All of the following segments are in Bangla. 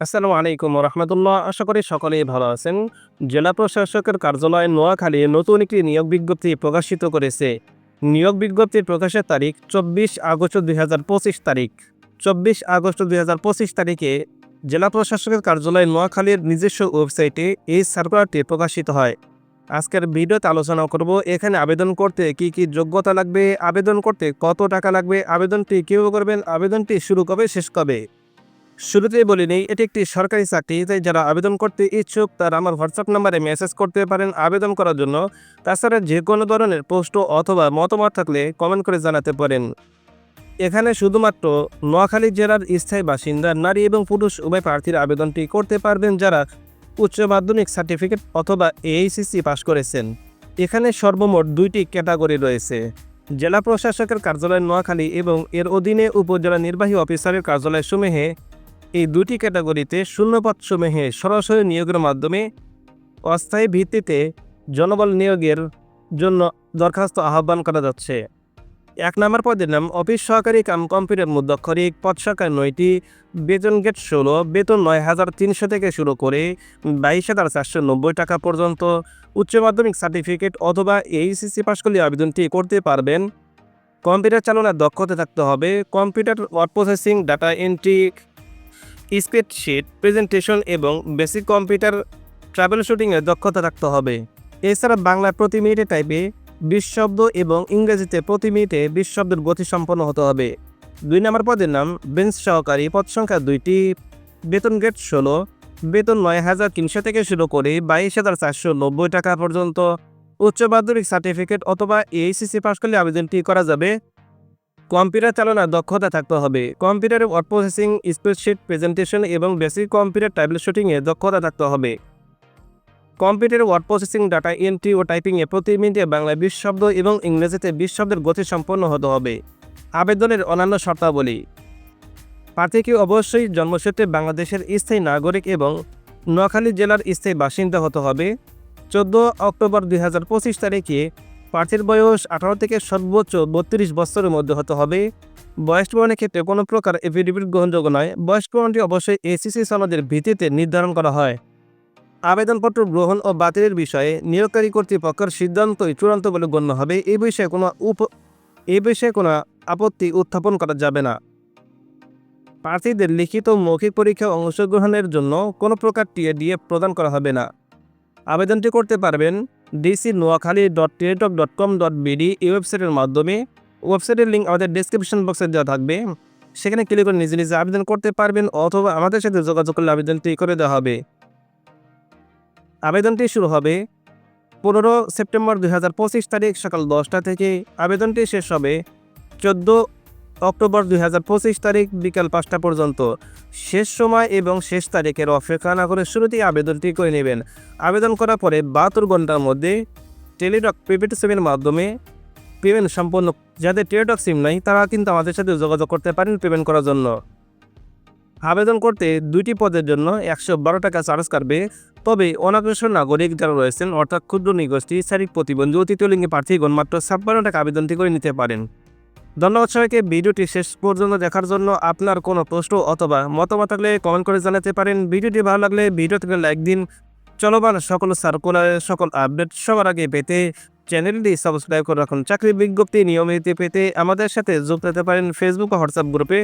আসসালামু আলাইকুম রহমতুল্লাহ আশা করি সকলেই ভালো আছেন। জেলা প্রশাসকের কার্যালয় নোয়াখালী নতুন একটি নিয়োগ বিজ্ঞপ্তি প্রকাশিত করেছে। নিয়োগ বিজ্ঞপ্তির প্রকাশের তারিখ চব্বিশ আগস্ট দুই হাজার পঁচিশ তারিখ। চব্বিশ আগস্ট দুই হাজার পঁচিশ তারিখে জেলা প্রশাসকের কার্যালয় নোয়াখালীর নিজস্ব ওয়েবসাইটে এই সার্কুলারটি প্রকাশিত হয়। আজকের ভিডিওতে আলোচনা করব, এখানে আবেদন করতে কি কি যোগ্যতা লাগবে, আবেদন করতে কত টাকা লাগবে, আবেদনটি কীভাবে করবেন, আবেদনটি শুরু কবে, শেষ কবে? শুরুতেই বলি নেই, এটি একটি সরকারি চাকরি, তাই যারা আবেদন করতে ইচ্ছুক তারা আমার হোয়াটসঅ্যাপ নাম্বারে মেসেজ করতে পারেন আবেদন করার জন্য। তাছাড়া যে কোনো ধরনের পোস্ট অথবা মতামত থাকলে কমেন্ট করে জানাতে পারেন। এখানে শুধুমাত্র নোয়াখালী জেলার স্থায়ী বাসিন্দা, নারী এবং পুরুষ উভয় প্রার্থীর আবেদনটি করতে পারবেন যারা উচ্চ মাধ্যমিক সার্টিফিকেট অথবা এইচএসসি পাশ করেছেন। এখানে সর্বমোট দুইটি ক্যাটাগরি রয়েছে। জেলা প্রশাসকের কার্যালয় নোয়াখালী এবং এর অধীনে উপজেলা নির্বাহী অফিসারের কার্যালয় সমূহে এই দুটি ক্যাটাগরিতে শূন্যপদ সমূহে সরাসরি নিয়োগের মাধ্যমে অস্থায়ী ভিত্তিতে জনবল নিয়োগের জন্য দরখাস্ত আহ্বান করা যাচ্ছে। এক নম্বর পদের নাম, অফিস সহকারী কাম কম্পিউটার মুদ্রাক্ষরিক, পদ সংখ্যা নয়টি, বেতন গেট ষোলো, বেতন নয় হাজার তিনশো থেকে শুরু করে বাইশ হাজার চারশো নব্বই টাকা পর্যন্ত। উচ্চ মাধ্যমিক সার্টিফিকেট অথবা এইচএসসি পাশ করলে আবেদনটি করতে পারবেন। কম্পিউটার চালনার দক্ষতা থাকতে হবে। Computer word processing, data entry spreadsheet presentation এবং বেসিক কম্পিউটার ট্রাভেল শুটিংয়ের দক্ষতা থাকতে হবে। এছাড়া বাংলা প্রতি মিনিটে টাইপে বিশ শব্দ এবং ইংরেজিতে প্রতি মিনিটে বিশ শব্দের গতি সম্পন্ন হতে হবে। দুই নম্বর পদের নাম, বেঞ্চ সহকারী পদ সংখ্যা দুইটি, বেতন গেট ষোলো, বেতন নয় হাজার তিনশো থেকে শুরু করে বাইশ হাজার চারশো নব্বই টাকা পর্যন্ত। উচ্চ মাধ্যমিক সার্টিফিকেট অথবা এইচএসসি পাশ করলে আবেদনটি করা যাবে। কম্পিউটার চালনার দক্ষতা থাকতে হবে। কম্পিউটারে ওয়ার্ড প্রসেসিং স্প্রেডশিট প্রেজেন্টেশন এবং বেসিক কম্পিউটার ট্যাবলেট শুটিংয়ে দক্ষতা থাকতে হবে। কম্পিউটারে ওয়ার্ড প্রসেসিং ডাটা এন্ট্রি ও টাইপিংয়ে প্রতি মিনিটে বাংলায় বিশ শব্দ এবং ইংরেজিতে বিশ শব্দের গতি সম্পন্ন হতে হবে। আবেদনের অন্যান্য শর্তাবলী। প্রার্থীকে অবশ্যই জন্মসূত্রে বাংলাদেশের স্থায়ী নাগরিক এবং নোয়াখালী জেলার স্থায়ী বাসিন্দা হতে হবে। চোদ্দ অক্টোবর দুই হাজার পঁচিশ তারিখে প্রার্থীর বয়স আঠারো থেকে সর্বোচ্চ বত্রিশ বছরের মধ্যে হতে হবে। বয়স প্রমাণের ক্ষেত্রে কোনো প্রকার এফিডেভিট গ্রহণযোগ্য নয়। বয়স প্রমাণটি অবশ্যই এসিসি সনদের ভিত্তিতে নির্ধারণ করা হয়। আবেদনপত্র গ্রহণ ও বাতিলের বিষয়ে নিয়োগকারী কর্তৃপক্ষের সিদ্ধান্তই চূড়ান্ত বলে গণ্য হবে। এই বিষয়ে কোনো উপ এ বিষয়ে কোনো আপত্তি উত্থাপন করা যাবে না। প্রার্থীদের লিখিত মৌখিক পরীক্ষায় অংশগ্রহণের জন্য কোনো প্রকার টিএডিএ প্রদান করা হবে না। আবেদনটি করতে পারবেন DC Noakhali dot Teletalk dot com dot BD এই ওয়েবসাইটের মাধ্যমে ওয়েবসাইটের লিঙ্ক আমাদের ডিসক্রিপশন বক্সে দেওয়া থাকবে। সেখানে ক্লিক করে নিজে নিজে আবেদন করতে পারবেন অথবা আমাদের সাথে যোগাযোগ করলে আবেদনটি করে দেওয়া হবে। আবেদনটি শুরু হবে পনেরো সেপ্টেম্বর দু হাজার পঁচিশ তারিখ সকাল দশটা থেকে। আবেদনটি শেষ হবে চোদ্দ অক্টোবর দুই হাজার পঁচিশ তারিখ বিকাল পাঁচটা পর্যন্ত। শেষ সময় এবং শেষ তারিখের অপেক্ষা না করে শুরুতেই আবেদনটি করে নেবেন। আবেদন করার পরে বাহাত্তর ঘণ্টার মধ্যে টেলিডক প্রিপেড সিমের মাধ্যমে পেমেন্ট সম্পন্ন, যাদের টেলিডক সিম নাই, তারা কিন্তু আমাদের সাথে যোগাযোগ করতে পারেন পেমেন্ট করার জন্য। আবেদন করতে দুইটি পদের জন্য একশো বারো টাকা চার্জ কাটবে। তবে অনাগ্রসর নাগরিক যারা রয়েছেন, অর্থাৎ ক্ষুদ্র নিগোষ্ঠী শারীরিক প্রতিবন্ধী অতীতীয় লিঙ্গে প্রার্থীগণ মাত্র ছাপ্পান্ন টাকা আবেদনটি করে নিতে পারেন। ধন্যবাদ সবাইকে। ভিডিওটি শেষ পর্যন্ত দেখার জন্য আপনার কোনো প্রশ্ন অথবা মতামত থাকলে কমেন্ট করে জানাতে পারেন। ভিডিওটি ভালো লাগলে ভিডিও থেকে লাইক দিন। চলমান সকল সার্কুলারের সকল আপডেট সবার আগে পেতে চ্যানেলটি সাবস্ক্রাইব করে রাখুন। চাকরি বিজ্ঞপ্তি নিয়মিত পেতে আমাদের সাথে যোগ দিতে পারেন। ফেসবুক ও হোয়াটসঅ্যাপ গ্রুপে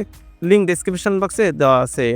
লিঙ্ক ডিসক্রিপশন বক্সে দেওয়া আছে।